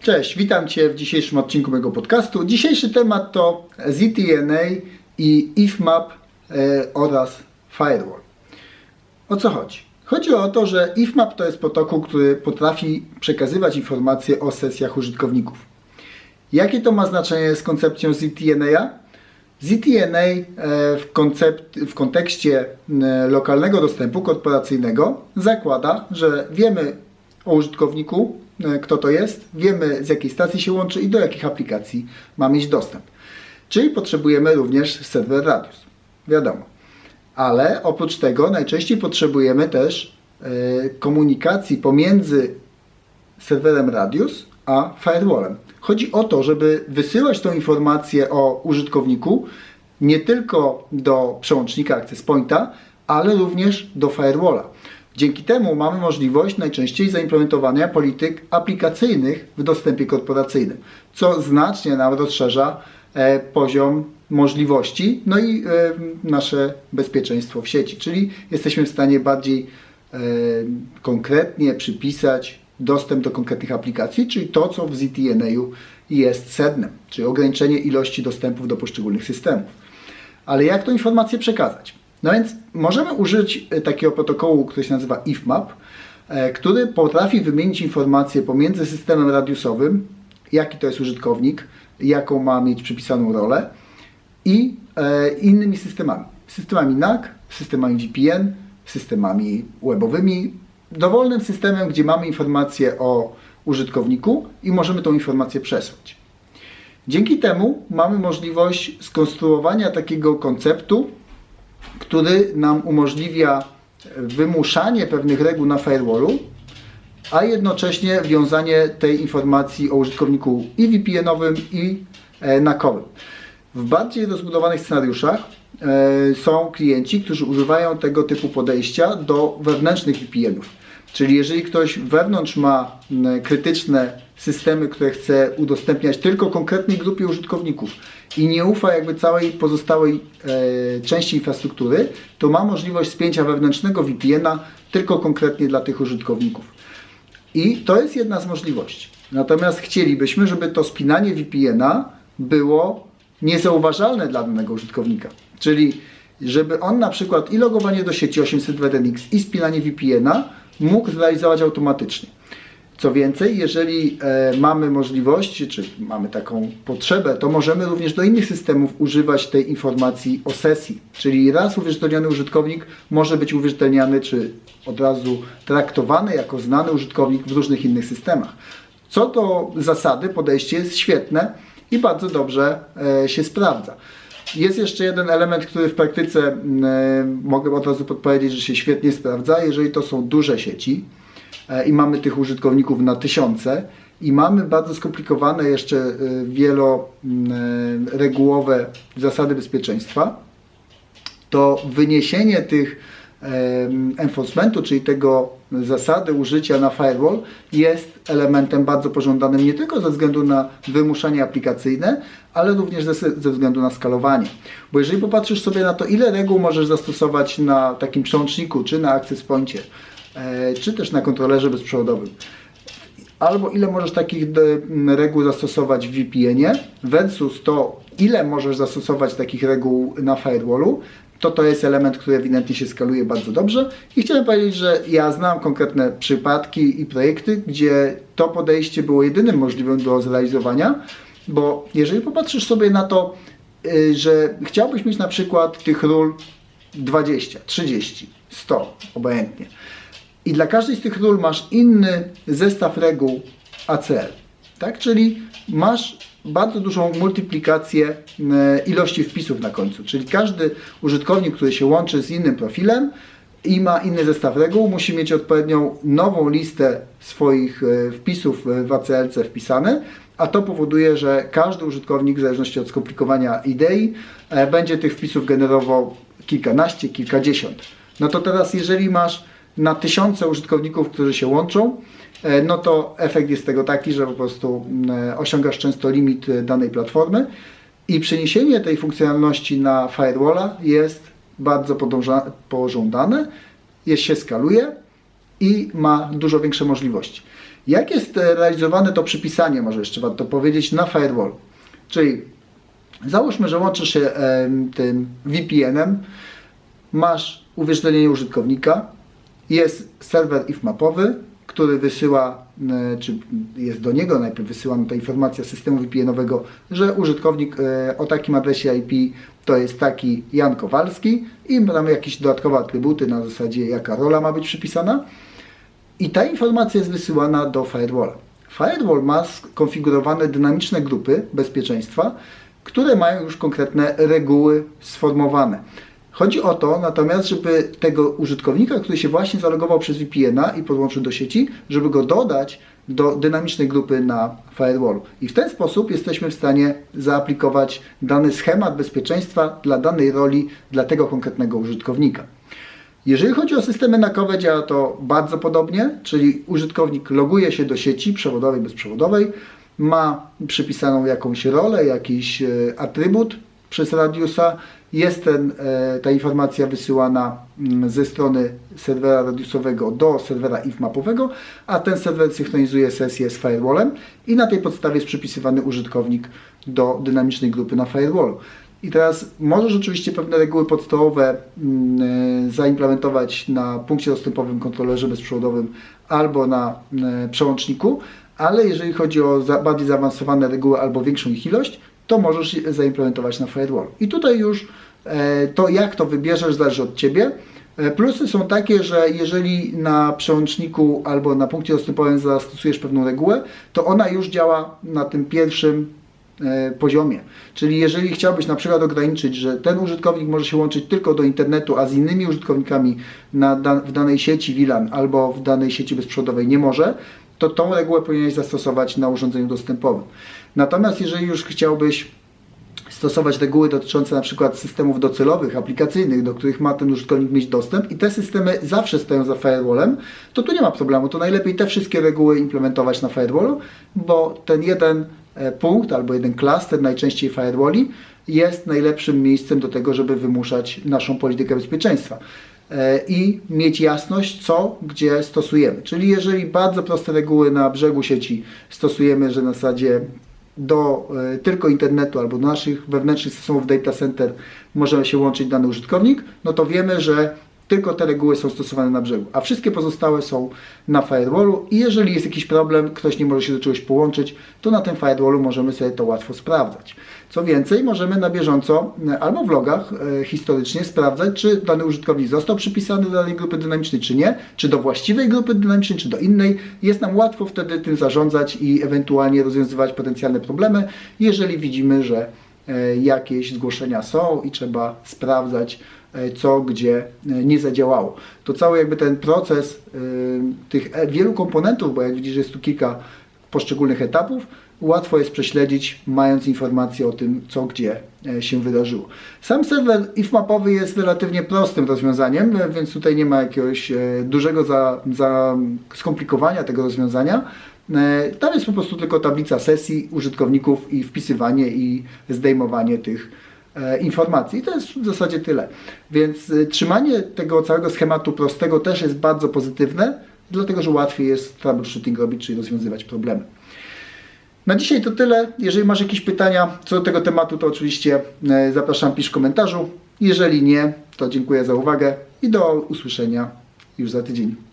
Cześć, witam Cię w dzisiejszym odcinku mojego podcastu. Dzisiejszy temat to ZTNA i IFMAP e, oraz Firewall. O co chodzi? Chodzi o to, że IFMAP to jest protokół, który potrafi przekazywać informacje o sesjach użytkowników. Jakie to ma znaczenie z koncepcją ZTNA? ZTNA e, w, koncept, w kontekście lokalnego dostępu korporacyjnego zakłada, że wiemy o użytkowniku, kto to jest, wiemy z jakiej stacji się łączy i do jakich aplikacji ma mieć dostęp. Czyli potrzebujemy również serwer Radius. Wiadomo. Ale oprócz tego najczęściej potrzebujemy też komunikacji pomiędzy serwerem Radius a firewallem. Chodzi o to, żeby wysyłać tą informację o użytkowniku nie tylko do przełącznika Access Pointa, ale również do firewalla. Dzięki temu mamy możliwość najczęściej zaimplementowania polityk aplikacyjnych w dostępie korporacyjnym, co znacznie nam rozszerza e, poziom możliwości, no i e, nasze bezpieczeństwo w sieci, czyli jesteśmy w stanie bardziej e, konkretnie przypisać dostęp do konkretnych aplikacji, czyli to, co w ZTNA jest sednem, czyli ograniczenie ilości dostępów do poszczególnych systemów. Ale jak tą informację przekazać? No więc możemy użyć e, takiego protokołu, który się nazywa IFMAP, e, który potrafi wymienić informacje pomiędzy systemem radiusowym, jaki to jest użytkownik, jaką ma mieć przypisaną rolę i e, innymi systemami. Systemami NAC, systemami VPN, systemami webowymi, dowolnym systemem, gdzie mamy informację o użytkowniku i możemy tą informację przesłać. Dzięki temu mamy możliwość skonstruowania takiego konceptu, który nam umożliwia wymuszanie pewnych reguł na firewallu, a jednocześnie wiązanie tej informacji o użytkowniku i VPN-owym i e, NAC-owym. W bardziej rozbudowanych scenariuszach e, są klienci, którzy używają tego typu podejścia do wewnętrznych VPN-ów. Czyli jeżeli ktoś wewnątrz ma krytyczne systemy, które chce udostępniać tylko konkretnej grupie użytkowników i nie ufa jakby całej pozostałej e, części infrastruktury, to ma możliwość spięcia wewnętrznego VPN-a tylko konkretnie dla tych użytkowników. I to jest jedna z możliwości. Natomiast chcielibyśmy, żeby to spinanie VPN-a było niezauważalne dla danego użytkownika. Czyli żeby on na przykład i logowanie do sieci 802.1x i spinanie VPN-a mógł zrealizować automatycznie. Co więcej, jeżeli e, mamy możliwość, czy mamy taką potrzebę, to możemy również do innych systemów używać tej informacji o sesji. Czyli raz uwierzytelniony użytkownik może być uwierzytelniany, czy od razu traktowany jako znany użytkownik w różnych innych systemach. Co do zasady, podejście jest świetne i bardzo dobrze e, się sprawdza. Jest jeszcze jeden element, który w praktyce mm, mogę od razu podpowiedzieć, że się świetnie sprawdza. Jeżeli to są duże sieci e, i mamy tych użytkowników na tysiące i mamy bardzo skomplikowane jeszcze e, wieloregułowe mm, e, zasady bezpieczeństwa, to wyniesienie tych enforcementu, czyli tego zasady użycia na firewall jest elementem bardzo pożądanym nie tylko ze względu na wymuszanie aplikacyjne, ale również ze, względu na skalowanie. Bo jeżeli popatrzysz sobie na to, ile reguł możesz zastosować na takim przełączniku, czy na access pointie, e, czy też na kontrolerze bezprzewodowym, albo ile możesz takich reguł zastosować w VPN-ie versus to, ile możesz zastosować takich reguł na firewallu, to to jest element, który ewidentnie się skaluje bardzo dobrze. I chciałem powiedzieć, że ja znam konkretne przypadki i projekty, gdzie to podejście było jedynym możliwym do zrealizowania, bo jeżeli popatrzysz sobie na to, y, że chciałbyś mieć na przykład tych ról 20, 30, 100, obojętnie. I dla każdej z tych ról masz inny zestaw reguł ACL. Tak? Czyli masz bardzo dużą multiplikację e, ilości wpisów na końcu. Czyli każdy użytkownik, który się łączy z innym profilem i ma inny zestaw reguł, musi mieć odpowiednią nową listę swoich e, wpisów w ACLC wpisane, a to powoduje, że każdy użytkownik, w zależności od skomplikowania idei, e, będzie tych wpisów generował kilkanaście, kilkadziesiąt. No to teraz, jeżeli masz na tysiące użytkowników, którzy się łączą, E, no to efekt jest tego taki, że po prostu e, osiągasz często limit e, danej platformy i przeniesienie tej funkcjonalności na firewalla jest bardzo pożądane, jest się skaluje i ma dużo większe możliwości. Jak jest realizowane to przypisanie, może jeszcze warto powiedzieć, na firewall? Czyli załóżmy, że łączysz się tym VPN-em, masz uwierzytelnienie użytkownika, jest serwer if-mapowy, który wysyła, e, czy jest do niego najpierw wysyłana ta informacja systemu VPN-owego, że użytkownik e, o takim adresie IP to jest taki Jan Kowalski i mamy jakieś dodatkowe atrybuty na zasadzie jaka rola ma być przypisana i ta informacja jest wysyłana do firewalla. Firewall ma skonfigurowane dynamiczne grupy bezpieczeństwa, które mają już konkretne reguły sformowane. Chodzi o to natomiast, żeby tego użytkownika, który się właśnie zalogował przez VPN-a i podłączył do sieci, żeby go dodać do dynamicznej grupy na firewallu. I w ten sposób jesteśmy w stanie zaaplikować dany schemat bezpieczeństwa dla danej roli, dla tego konkretnego użytkownika. Jeżeli chodzi o systemy nakowe, działa to bardzo podobnie, czyli użytkownik loguje się do sieci przewodowej, bezprzewodowej, ma przypisaną jakąś rolę, jakiś e, atrybut przez radiusa, jest ten, e, ta informacja wysyłana mm, ze strony serwera radiusowego do serwera if-mapowego, a ten serwer synchronizuje sesję z firewallem i na tej podstawie jest przypisywany użytkownik do dynamicznej grupy na firewallu. I teraz możesz oczywiście pewne reguły podstawowe mm, e, zaimplementować na punkcie dostępowym, kontrolerze bezprzewodowym albo na e, przełączniku, ale jeżeli chodzi o bardziej zaawansowane reguły albo większą ich ilość, to możesz zaimplementować na firewallu. I tutaj już e, to, jak to wybierzesz, zależy od Ciebie. E, Plusy są takie, że jeżeli na przełączniku albo na punkcie dostępowym zastosujesz pewną regułę, to ona już działa na tym pierwszym e, poziomie. Czyli jeżeli chciałbyś na przykład ograniczyć, że ten użytkownik może się łączyć tylko do internetu, a z innymi użytkownikami na, w danej sieci WLAN albo w danej sieci bezprzewodowej nie może, to tą regułę powinieneś zastosować na urządzeniu dostępowym. Natomiast jeżeli już chciałbyś stosować reguły dotyczące na przykład systemów docelowych, aplikacyjnych, do których ma ten użytkownik mieć dostęp i te systemy zawsze stoją za firewallem, to tu nie ma problemu. To najlepiej te wszystkie reguły implementować na firewallu, bo ten jeden e, punkt albo jeden klaster, najczęściej firewalli, jest najlepszym miejscem do tego, żeby wymuszać naszą politykę bezpieczeństwa e, i mieć jasność, co gdzie stosujemy. Czyli jeżeli bardzo proste reguły na brzegu sieci stosujemy, że na zasadzie do e, tylko internetu albo do naszych wewnętrznych systemów data center może się łączyć dany użytkownik, no to wiemy, że tylko te reguły są stosowane na brzegu, a wszystkie pozostałe są na firewallu i jeżeli jest jakiś problem, ktoś nie może się do czegoś połączyć, to na tym firewallu możemy sobie to łatwo sprawdzać. Co więcej, możemy na bieżąco e, albo w logach e, historycznie sprawdzać, czy dany użytkownik został przypisany do danej grupy dynamicznej, czy nie, czy do właściwej grupy dynamicznej, czy do innej. Jest nam łatwo wtedy tym zarządzać i ewentualnie rozwiązywać potencjalne problemy, jeżeli widzimy, że e, jakieś zgłoszenia są i trzeba sprawdzać, co gdzie e, nie zadziałało. To cały jakby ten proces e, tych e, wielu komponentów, bo jak widzisz jest tu kilka poszczególnych etapów, łatwo jest prześledzić, mając informacje o tym, co gdzie e, się wydarzyło. Sam serwer if-mapowy jest relatywnie prostym rozwiązaniem, e, więc tutaj nie ma jakiegoś e, dużego za, za skomplikowania tego rozwiązania. E, Tam jest po prostu tylko tablica sesji użytkowników i wpisywanie i zdejmowanie tych e, informacji. I to jest w zasadzie tyle. Więc e, trzymanie tego całego schematu prostego też jest bardzo pozytywne, dlatego że łatwiej jest troubleshooting robić, czyli rozwiązywać problemy. Na dzisiaj to tyle. Jeżeli masz jakieś pytania co do tego tematu, to oczywiście e, zapraszam, pisz w komentarzu. Jeżeli nie, to dziękuję za uwagę i do usłyszenia już za tydzień.